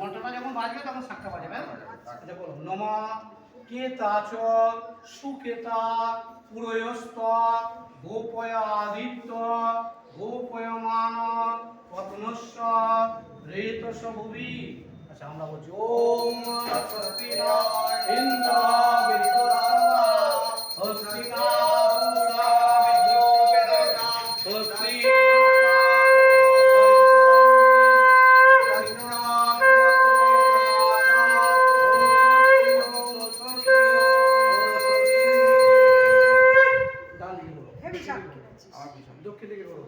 ঘন্টাটা যখন বাজবে তখন শাকটা বাজাবে? আচ্ছা বলো নমা, কেতা চ, সুকেতা, পুরয়স্ত গোপয় আদিত্য গোপয়মান পতনস্য রেতস ভুবি আচ্ছা আমরা বলছি, ওম সাক্ষী আছিস। দক্ষিণ দিকে করো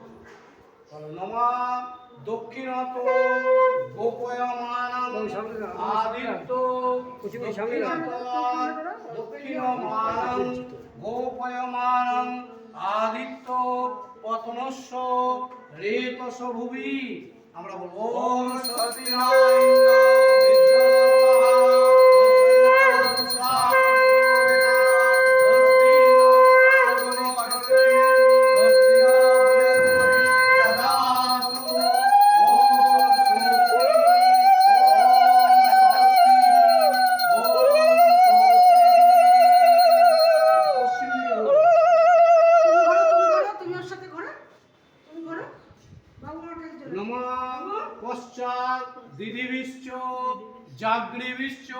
বলো, নমা দক্ষিণত গোপয়মানং আদিত্য দক্ষিণত দক্ষিণমানং আদিত্য পতনস্য রেতস ভুবি। আমরা বলব ওম তুমি নম পশ্চাৎ দিদিবিশ্চ, জাগ্রীবিশ্চ,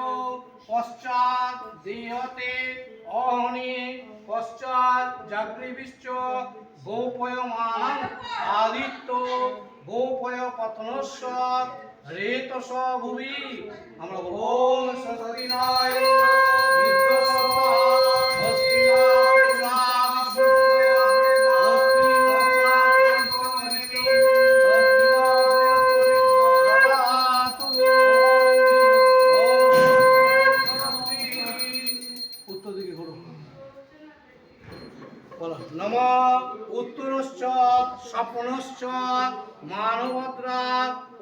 পশ্চাৎ দেহতে অহনি, পশ্চাৎ জাগ্রীবিশ্চ গোপয়মান আদিত্য গোপয় পতনস্য রেতস ভুবি, আমরা ওম সরস্বতী নারায়ণ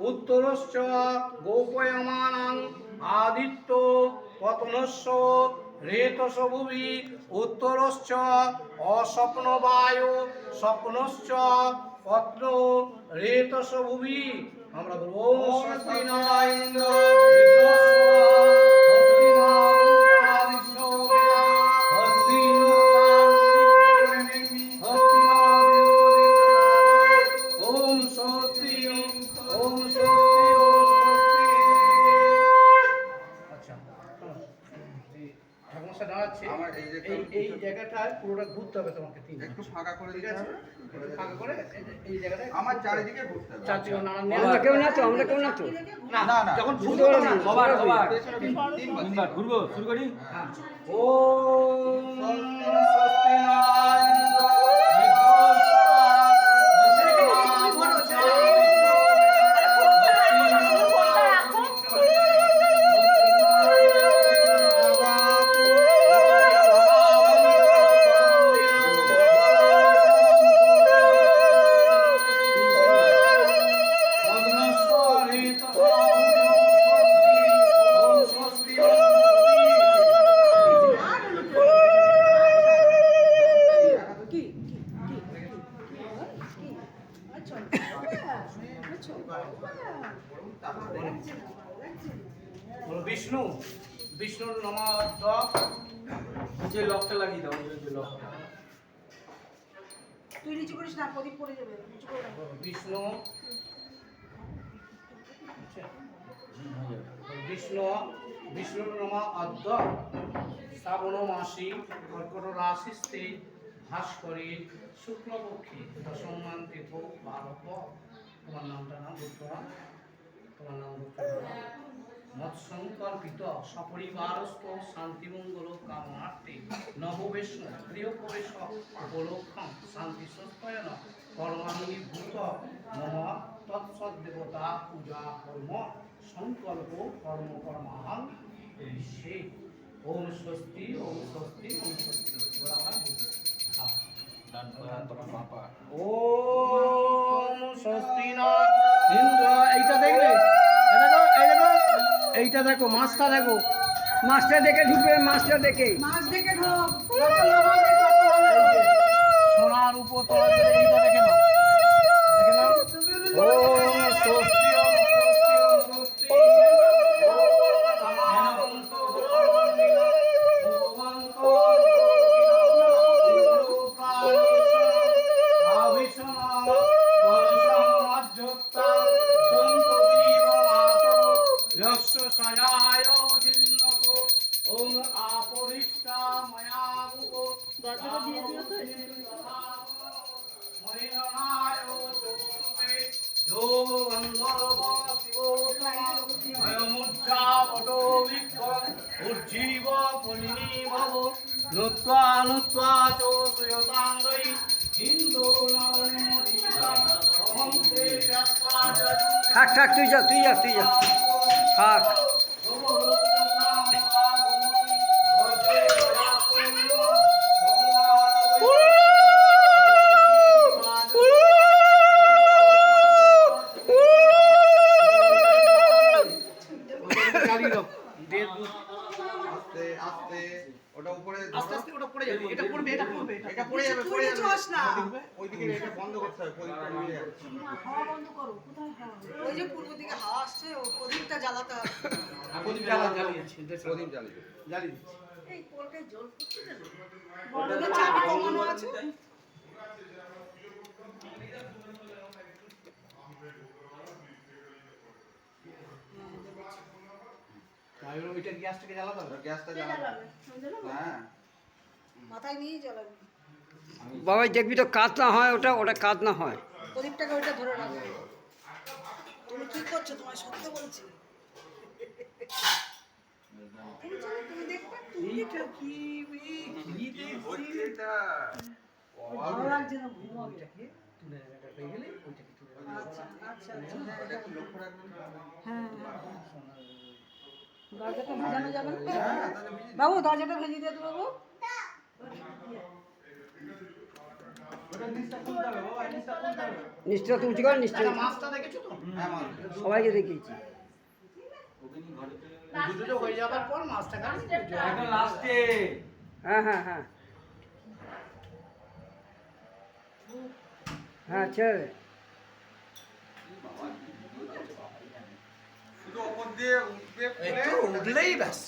উত্তরশ্চ গোপয়মানাং আদিত্য পতনস্য রেতসভুবি উত্তরশ্চ অস্বপ্নবায়ু স্বপ্নশ্চ পত্র রেতসভুবি আমরা বলব আমার চারিদিকে ঘুরতে হবে। আমরা কেউ না তো আমরা কেউ না তো না না, না। যখন সবার তিনবার ঘুরবো শুরু করি। ও স্বস্তি আর বিষ্ণুর নমাদ যে লকটা লাগিয়ে দাও যে লকটা তুই নিচু করিস না প্রদীপ পড়ে যাবে নিচু করে। বিষ্ণু। আচ্ছা। বিষ্ণু বিষ্ণুর নমা অদ্য শ্রাবণ মাসি কর্কট রাশিস্তে ভাস্করী শুক্লপক্ষে দশমান তীর্থ বারক তোমার নামটা নাম তোমার নাম মৎসংকল্পিত সপরিবারস্থ শান্তিমঙ্গল কামনার্থে নববেশ প্রিয় প্রবেশ উপলক্ষম শান্তি সস্পয়ন কর্মাঙ্গী ভূত মম তৎসৎ দেবতা পূজা কর্ম সংকল্প কর্ম কর্মাহং বিশ্বে ওম স্বস্তি ওম স্বস্তি ওম স্বস্তি। ওম স্বস্তি না ইন্দ্র এইটা দেখবে এই দেখো এই দেখো এইটা দেখো মাছটা দেখো মাছটা দেখে ঢুকবে মাছটা দেখে মাছ দেখে সোনার উপর তোমার এইটা দেখে নাও দেখে নাও ওম উজ্জীব পুলিনী ভব নুত্বা নুত্বা চ সুয়তাঙ্গৈ হিন্দু থাক থাক, তুই যা তুই যা তুই যা। থাক। আস না। ওইদিকে এটা বন্ধ করতে হবে প্রদীপটা নিয়ে যাচ্ছে হাওয়া বন্ধ করো কোথায় হাওয়া? ওই যে পূর্ব দিকে হাওয়া আসছে ও প্রদীপটা জ্বালাতে হবে। প্রদীপ জ্বালা জ্বালিয়েছি প্রদীপ জ্বালিয়ে জ্বালিয়ে এই কলটায় জল পড়ছে বড়দের চাবি কমানো আছে। ওইটা গ্যাসটাকে জ্বালাতে হবে? গ্যাসটা জ্বালাবে? হ্যাঁ। মাথায় নিয়ে জ্বালাবি। বাবা দেখবি তো কাজ না হয়, ওটা ওটা কাজ না হয়। প্রদীপটাকে ওইটা ধরে রাখবে তুমি কি করছ? তোমার সত্য বলছি। ওটা বাবু, দরজাটা ভেজে দিয়ে বাবু ওটা নিচটা খুলতে হবে বাবা নিচটা খুলতে হবে নিশ্চয় তুই উঁচু নিশ্চয়। সবাইকে দেখিয়েছি। হয়ে হ্যাঁ হ্যাঁ। উঠলেই ব্যাস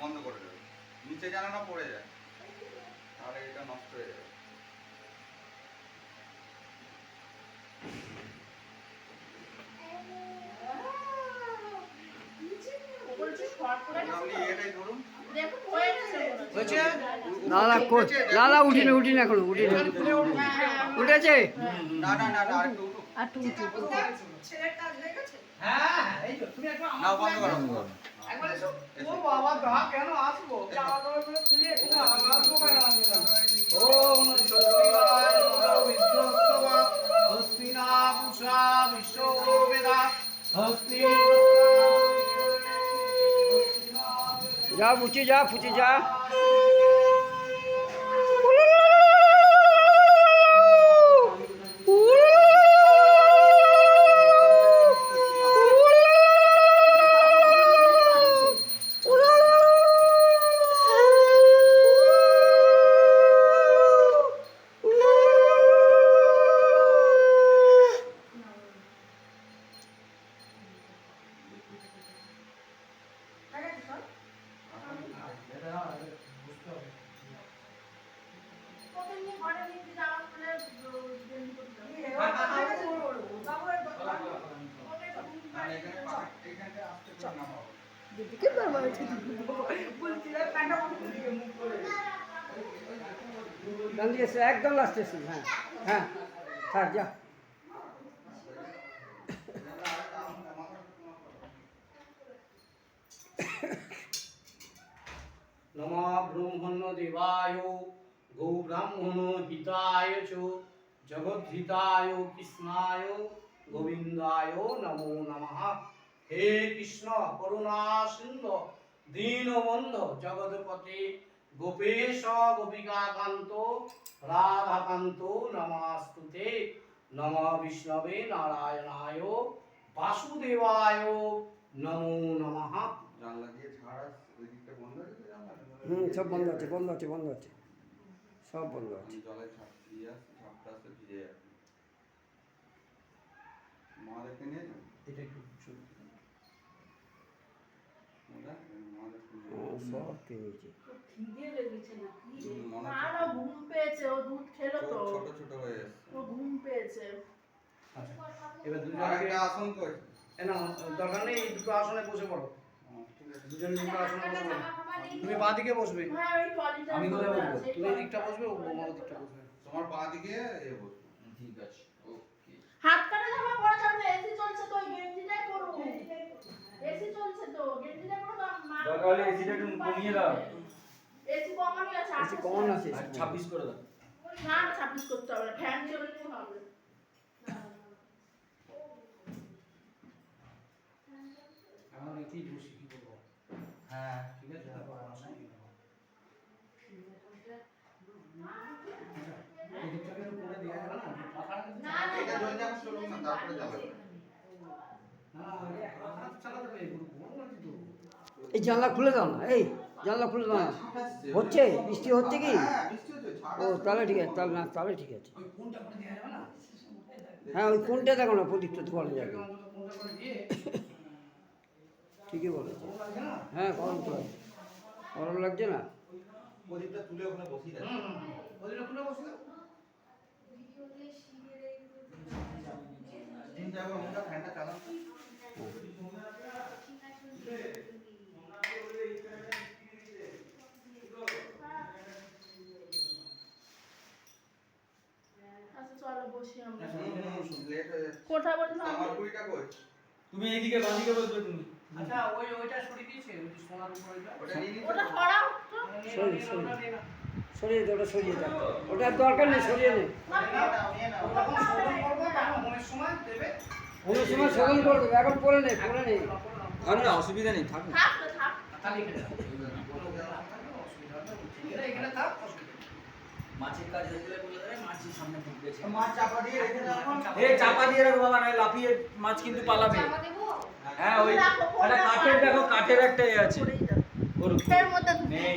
বন্ধ করে দেবে নিচে যেন না পড়ে যায়, তাহলে এটা নষ্ট হয়ে যাবে। না না উঠি না উঠি না এখন উঠিনি এখনও উঠিনি। উঠেছে? না না না না। যা ফুচি যা ফুচি যা আর এখানে পা- এখানটা আস্তে করে নামাবো ডান দিকে এসে একদম লাস্টে এসে হ্যাঁ হ্যাঁ থাক যা নম ব্রহ্মণ্য দেবায় গৌ ব্রাহ্মণ হিতায় চ জগদ্ধিতায় কৃষ্ণায় গোবিন্দায় নমো নমঃ হে কৃষ্ণ করুণা সিন্ধু দীনবন্ধ জগৎপতে গোপেশ গোপিকাকান্ত রাধাকান্ত নমাস্তুতে নম বিষ্ণবে নারায়ণায় বাসুদেবায় নমো নমঃ। জানলা দিয়ে ঝাড় আস বন্ধ আছে হুম সব বন্ধ আছে বন্ধ আছে বন্ধ আছে। সব বন্ধ আছে। জলে ঝাঁপ দিয়ে আস ভিজে যাবে মা দেখে নিয়ে এটা একটু শুনুন। ওটা মা দেখে নিয়ে ও, সব কিনেছি না কি রে? যান। মনে না না ঘুম পেয়েছে ও দুধ খেলো তো। ছোট ছোট হয়ে যাচ্ছে ও ঘুম পেয়েছে। আচ্ছা এবার দুজনকে আসন কই? না দরকার নেই দুটো আসনে বসে পড়ো। ও, দুজন দুটো আসনে বসে পড়ো। তুমি বাঁ দিকে বসবে। হ্যাঁ আমি কোথায় বসবো? তুমি এদিকটা বসবে ও দিকটা বসবে। তোমার বাঁ দিকে এ বসবে। ঠিক আছে ওকে। হাত কাটা জামা পরা যাবে এসি চলছে তো ওই গেঞ্জিটাই পরো এসি চলছে তো গেঞ্জিটা পরো তো মা দরকার হলে AC টা একটু কমিয়ে দাও। এসি কমানোই আছে এসি কমান আছে আর ছাব্বিশ করে দাও না না ছাব্বিশ করতে হবে না ফ্যান চললেই হবে এখন এতেই বসি কি করব হ্যাঁ ঠিক আছে তারপর আমার সঙ্গে যাব। এদিকটাকে একটু করে দেওয়া যাবে না পাখাটা কিন্তু না, চালাতে- এটা জল যাওয়া শুরু না তারপরে যাবে না পাখাটা তো চালাতে হবে এগুলো গরম আছে তো এই জানলা খুলে দাও না, এই জানলা খুলে দাও না। হচ্ছে? বৃষ্টি হচ্ছে কি? ও, তাহলে ঠিক আছে, তাহলে না, তাহলে ঠিক আছে। হ্যাঁ ওই কোনটা দেখো না, প্রদীপটা তো করা যাবে। ঠিকই বলেছে। হ্যাঁ গরম তো গরম লাগছে না? প্রদীপটা তুলে ওখানে বসিয়ে তিন যাবে ফ্যানটা আচ্ছা চলো বসি আমরা হয়ে আমার কুড়িটা কই তুমি এইদিকে বাঁদিকে বসবে তুমি। আচ্ছা ওই ওইটা সরিয়ে দিয়েছে ওই সোনার উপর ওইটা ওটা নিয়ে নিতে ওটা সরাও তো সরি সরি সরিয়ে দে ওটা সরিয়ে দে। ওটা দরকার নেই সরিয়ে নে। হোমের সময় দেবে। কোনো সময় শোধন করে দেবে এখন পরে নেই পরে নেই আর না অসুবিধা নেই থাক। থাক না থাক এখানে থাক। অসুবিধা হবে না। এখানে থাক অসুবিধা নেই। মাছের কাজ হয়ে গেলে বলে দেবে মাছের সামনে ঢুকবেছে মাছ চাপা দিয়ে রেখে দাও এ চাপা দিয়ে রাখো বাবা নয় লাফিয়ে মাছ কিন্তু পালাবে। হ্যাঁ ওই একটা কাঠের দেখো কাঠের একটা এ আছে। মধ্যে নেই, নেই।